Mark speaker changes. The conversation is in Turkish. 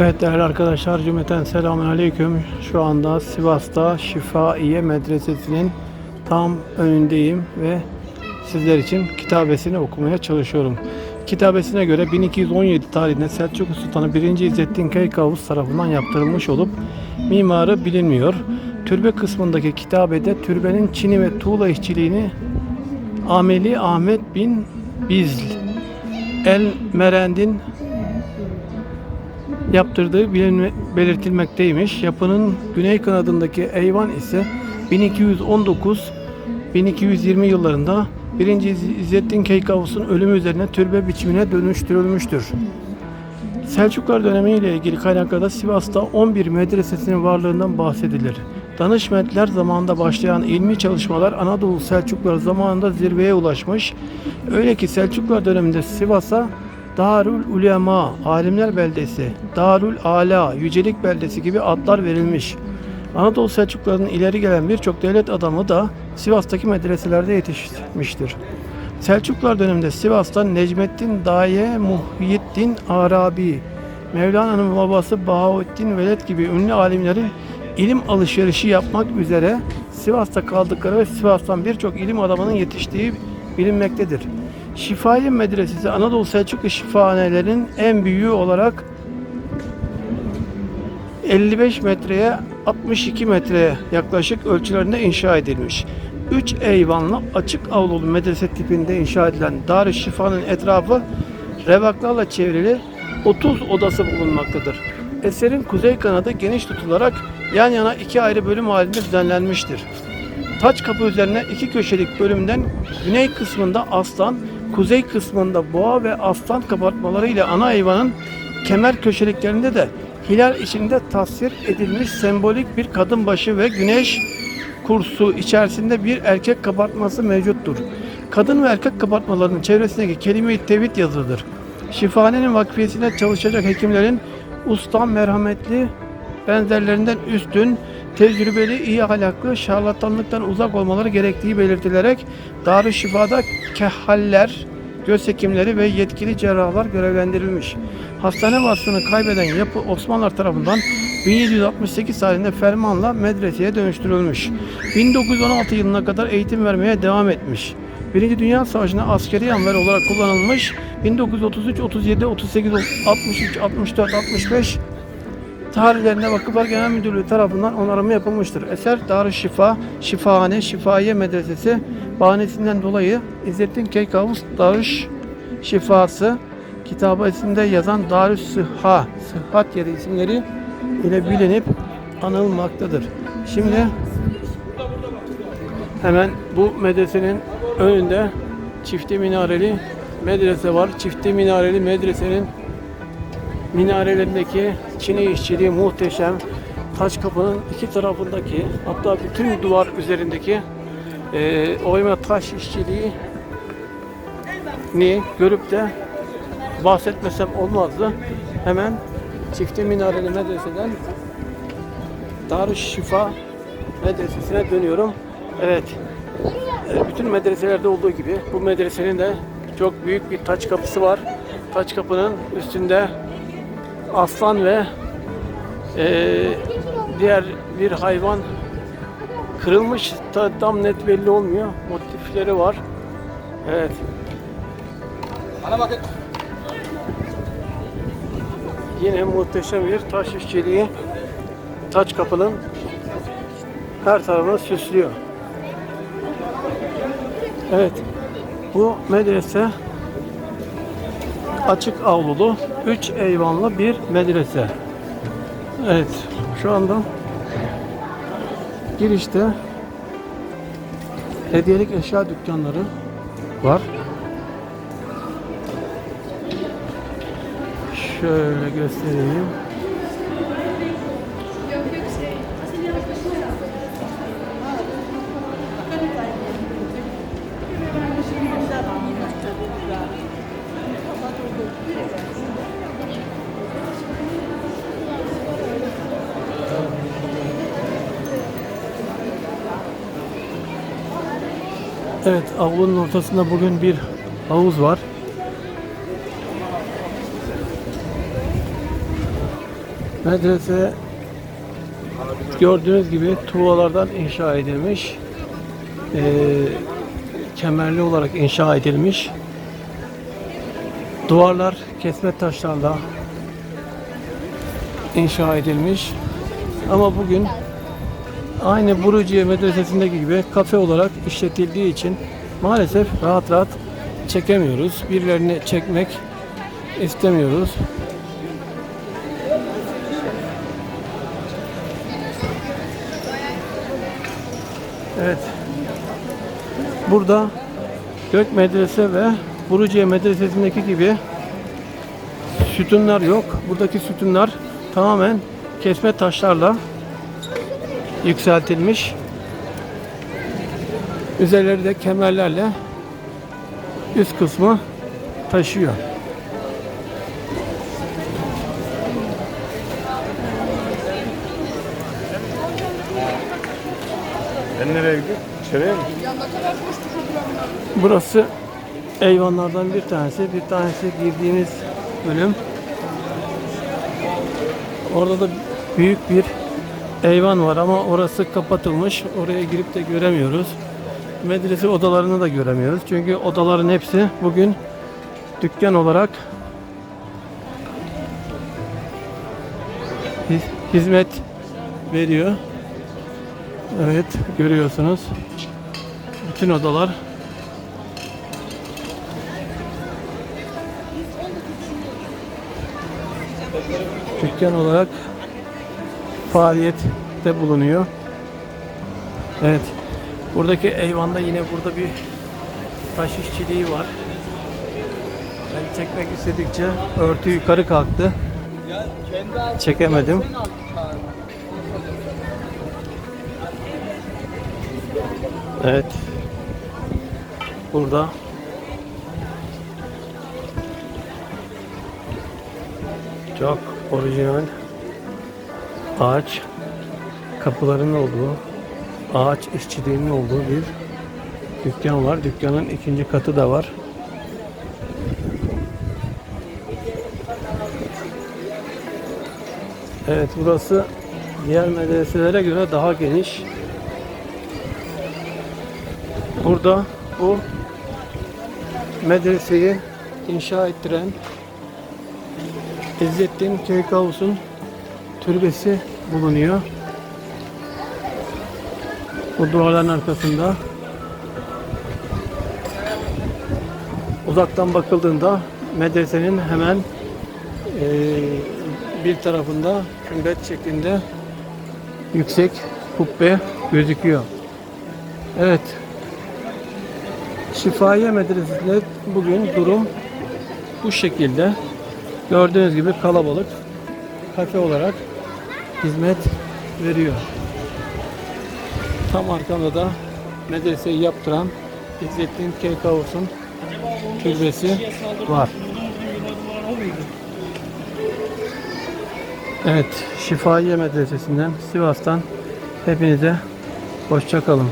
Speaker 1: Evet değerli arkadaşlar cümleten selamun aleyküm. Şu anda Sivas'ta Şifaiye Medresesi'nin tam önündeyim ve sizler için kitabesini okumaya çalışıyorum. Kitabesine göre 1217 tarihinde Selçuklu Sultanı 1. İzzettin Keykavus tarafından yaptırılmış olup mimarı bilinmiyor. Türbe kısmındaki kitabede türbenin çini ve tuğla işçiliğini Ameli Ahmet bin Bizl El Merendin yaptırdığı bilinme, belirtilmekteymiş. Yapının güney kanadındaki eyvan ise 1219-1220 yıllarında 1. İzzettin Keykavus'un ölümü üzerine türbe biçimine dönüştürülmüştür. Selçuklar dönemiyle ilgili kaynaklarda Sivas'ta 11 medresesinin varlığından bahsedilir. Danışmentler zamanında başlayan ilmi çalışmalar Anadolu Selçukluları zamanında zirveye ulaşmış. Öyle ki Selçuklar döneminde Sivas'a Darül Ulema, Alimler Beldesi, Darül Ala, Yücelik Beldesi gibi adlar verilmiş. Anadolu Selçuklularının ileri gelen birçok devlet adamı da Sivas'taki medreselerde yetişmiştir. Selçuklular döneminde Sivas'ta Necmettin Daye Muhyiddin Arabi, Mevlana'nın babası Bahaüddin Veled gibi ünlü alimlerin ilim alışverişi yapmak üzere Sivas'ta kaldıkları ve Sivas'tan birçok ilim adamının yetiştiği bilinmektedir. Şifai Medresesi Anadolu Selçuklu şifahanelerinin en büyüğü olarak 55 metreye 62 metreye yaklaşık ölçülerinde inşa edilmiş. 3 eyvanlı açık avlulu medrese tipinde inşa edilen Dar-ı Şifa'nın etrafı revaklarla çevrili 30 odası bulunmaktadır. Eserin kuzey kanadı geniş tutularak yan yana iki ayrı bölüm halinde düzenlenmiştir. Taç kapı üzerine iki köşelik bölümden güney kısmında aslan, kuzey kısmında boğa ve aslan kapatmaları ile ana eyvanın kemer köşeliklerinde de hilal içinde tasvir edilmiş sembolik bir kadın başı ve güneş kursu içerisinde bir erkek kabartması mevcuttur. Kadın ve erkek kabartmalarının çevresindeki kelime-i tevhid yazılıdır. Şifahanenin vakfiyesinde çalışacak hekimlerin ustam, merhametli, benzerlerinden üstün, tecrübeli, iyi ahlaklı, şarlatanlıktan uzak olmaları gerektiği belirtilerek Darü Şifa'da kehaller, göz hekimleri ve yetkili cerrahlar görevlendirilmiş. Hastane vasfını kaybeden yapı Osmanlılar tarafından 1768 tarihinde fermanla medreseye dönüştürülmüş. 1916 yılına kadar eğitim vermeye devam etmiş. Birinci Dünya Savaşı'na askeri amver olarak kullanılmış. 1933, 37, 38, 63, 64, 65 tarihlerinde Vakıflar Genel Müdürlüğü tarafından onarımı yapılmıştır. Eser Darü Şifa, Şifahane, Şifaiye Medresesi bahanesinden dolayı İzzettin Keykavus Darüş Şifası kitabesinde yazan Darü Sıhha, Sıhhat yeri isimleri ile bilinip anılmaktadır. Şimdi hemen bu medresenin önünde çifte minareli medrese var. Çifte minareli medresenin minarelerindeki çini işçiliği muhteşem. Taş kapının iki tarafındaki hatta bütün duvar üzerindeki e, oyma taş işçiliği ni görüp de bahsetmesem olmazdı. Hemen çifte minareli medreseden Darüşşifa medresesine dönüyorum. Evet. e, Bütün medreselerde olduğu gibi bu medresenin de çok büyük bir taç kapısı var. Taç kapının üstünde aslan ve eee, diğer bir hayvan kırılmış Ta- tam net belli olmuyor. Motifleri var. Evet.
Speaker 2: Bana bakın.
Speaker 1: Yine muhteşem bir taş işçiliği. Taç kapının her tarafını süslüyor. Evet. Bu medrese açık avlulu, üç eyvanlı bir medrese. Evet. Şu anda girişte hediyelik eşya dükkanları var. Şöyle göstereyim. Evet, avlunun ortasında bugün bir havuz var. Medrese gördüğünüz gibi tuğlalardan inşa edilmiş. Ee, kemerli olarak inşa edilmiş. Duvarlar kesme taşlarla inşa edilmiş. Ama bugün aynı Buruciye Medresesi'ndeki gibi kafe olarak işletildiği için maalesef rahat rahat çekemiyoruz. Birilerini çekmek istemiyoruz. Evet. Burada Gök Medrese ve Buruciye Medresesi'ndeki gibi sütunlar yok. Buradaki sütunlar tamamen kesme taşlarla yükseltilmiş. Üzerleri de kemerlerle üst kısmı taşıyor.
Speaker 3: Ben nereye gidiyorum? İçeriye mi?
Speaker 1: Burası eyvanlardan bir tanesi. Bir tanesi girdiğimiz bölüm. Orada da büyük bir eyvan var ama orası kapatılmış. Oraya girip de göremiyoruz. Medrese odalarını da göremiyoruz. Çünkü odaların hepsi bugün dükkan olarak hiz- hizmet veriyor. Evet görüyorsunuz. Bütün odalar dükkan olarak faaliyette bulunuyor. Evet. Buradaki eyvanda yine burada bir taş işçiliği var. Ben çekmek istedikçe örtü yukarı kalktı. Çekemedim. Evet. Burada çok orijinal ağaç kapıların olduğu, ağaç işçiliğinin olduğu bir dükkan var. Dükkanın ikinci katı da var. Evet burası diğer medreselere göre daha geniş. Burada bu medreseyi inşa ettiren İzzettin Keykavus'un türbesi bulunuyor. Bu duvarların arkasında uzaktan bakıldığında medresenin hemen eee, bir tarafında kümbet şeklinde yüksek kubbe gözüküyor. Evet. Şifahiye Medresesi'nde bugün durum bu şekilde. Gördüğünüz gibi kalabalık kafe olarak hizmet veriyor. Tam arkamda da medreseyi yaptıran İzzettin Keykavus'un türbesi var. Evet, Şifahiye Medresesi'nden Sivas'tan hepinize hoşça kalın.